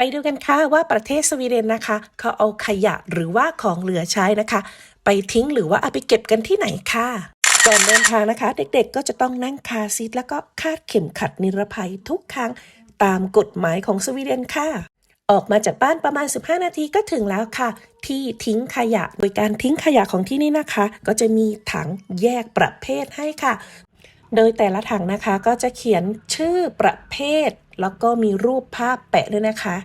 ไปดูกันค่ะว่าประเทศสวีเดนนะคะ เขาเอาขยะหรือว่าของเหลือใช้นะคะ ไปทิ้งหรือว่าเอาไปเก็บกันที่ไหนค่ะก่อนเดินทางนะคะ เด็กๆก็จะต้องนั่งคาซีทแล้วก็คาดเข็มขัดนิรภัยทุกครั้งตามกฎหมายของสวีเดนค่ะ ออกมาจากบ้านประมาณ 15 นาทีก็ถึงแล้วค่ะ ที่ทิ้งขยะโดยการทิ้งขยะของที่นี่นะคะ ก็จะมีถังแยกประเภทให้ค่ะ โดยแต่ละถังนะคะก็จะเขียนชื่อประเภท แล้วก็มีรูปภาพแปะด้วยนะคะ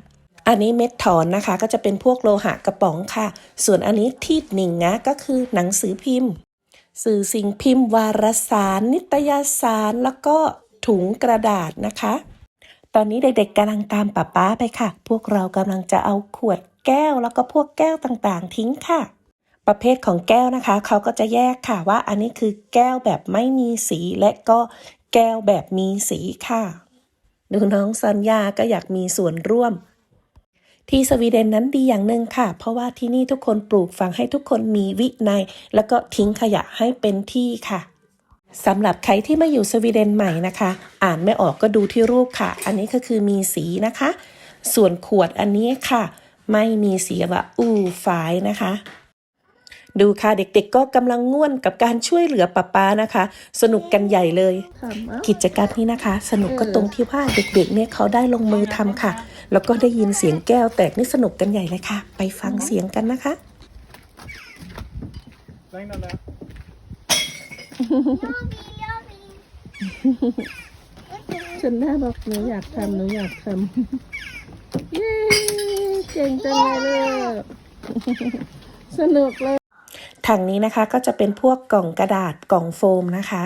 อันนี้เม็ดถอนนะคะก็จะเป็นพวกโลหะกระป๋องค่ะ ส่วนอันนี้ที่หนิงนะก็คือหนังสือพิมพ์ สื่อสิ่งพิมพ์ วารสาร นิตยสาร แล้วก็ถุงกระดาษนะคะ ตอนนี้เด็กๆกำลังตามป้าป้าไปค่ะ พวกเรากำลังจะเอาขวดแก้วแล้วก็พวกแก้วต่างๆ ทิ้งค่ะ ประเภทของแก้วนะคะ เขาก็จะแยกค่ะว่าอันนี้คือแก้วแบบไม่มีสีและก็แก้วแบบมีสีค่ะ ดูน้องสัญญาก็อยากมีส่วนร่วม ที่สวีเดนนั้นดีอย่างหนึ่งค่ะ เพราะว่าที่นี่ทุกคนปลูกฝังให้ทุกคนมีวินัย แล้วก็ทิ้งขยะให้เป็นที่ค่ะสำหรับใครที่มาอยู่สวีเดนใหม่นะคะ อ่านไม่ออกก็ดูที่รูปค่ะ อันนี้ก็คือมีสีนะคะ ส่วนขวดอันนี้ค่ะ ไม่มีสีว่าอูฝายนะคะ ดูค่ะเด็กๆก็กำลังง่วนกับการช่วยเหลือป้าป้านะคะ สนุกกันใหญ่เลยทำอะกิจกรรมนี้นะคะ สนุกก็ตรงที่ว่าเด็กๆเนี่ยเขาได้ลงมือทำค่ะ แล้วก็ได้ยินเสียงแก้วแตกนี่สนุกกันใหญ่เลยค่ะ ไปฟังเสียงกันนะคะ Släng den där. Jag vill, jag vill. ฉันแม่บอกหนูอยากทำหนูอยากทำเย้เก่งจังเลยลูกสนุกเลย ถังนี้นะคะก็จะเป็นพวกกล่องกระดาษกล่องโฟมนะคะ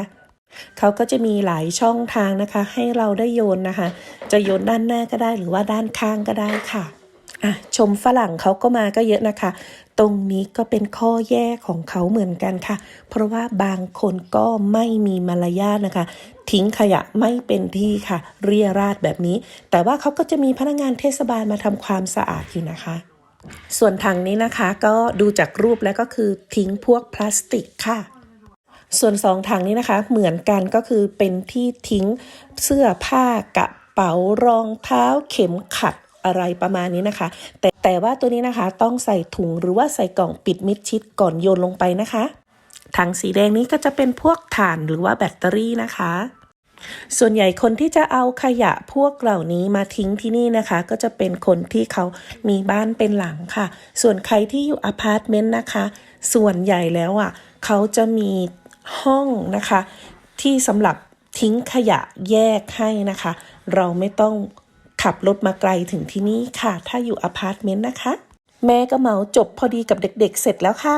เขาก็จะมีหลายช่องทางนะคะ ให้เราได้โยนนะคะ จะโยนด้านหน้าก็ได้หรือว่าด้านข้างก็ได้ค่ะอะชมฝรั่งเขาก็มาก็เยอะนะคะ ตรงนี้ก็เป็นข้อแย่ของเขาเหมือนกันค่ะ เพราะว่าบางคนก็ไม่มีมารยาทนะคะ ทิ้งขยะไม่เป็นที่ค่ะ เรียราดแบบนี้ แต่ว่าเขาก็จะมีพนักงานเทศบาลมาทำความสะอาดอยู่นะคะ ส่วนถังนี้นะคะก็ดูจากรูปแล้วก็คือทิ้งพวกพลาสติกค่ะ ส่วนสองถังนี้นะคะเหมือนกันก็คือเป็นที่ทิ้งเสื้อผ้ากระเป๋ารองเท้าเข็มขัดอะไรประมาณนี้นะคะ แต่แต่ว่าตัวนี้นะคะต้องใส่ถุงหรือว่าใส่กล่องปิดมิดชิดก่อนโยนลงไปนะคะถังสีแดงนี้ก็จะเป็นพวกถ่านหรือว่าแบตเตอรี่นะคะ ส่วนใหญ่คนที่จะเอาขยะพวกเหล่านี้มาทิ้งที่นี่นะคะ ก็จะเป็นคนที่เขามีบ้านเป็นหลังค่ะ ส่วนใครที่อยู่อพาร์ตเมนต์นะคะ ส่วนใหญ่แล้วอะเขาจะมีห้องนะคะ ที่สำหรับทิ้งขยะแยกให้นะคะ เราไม่ต้องขับรถมาไกลถึงที่นี่ค่ะ ถ้าอยู่อพาร์ตเมนต์นะคะ แม่ก็เมาจบพอดีกับเด็กๆเสร็จแล้วค่ะ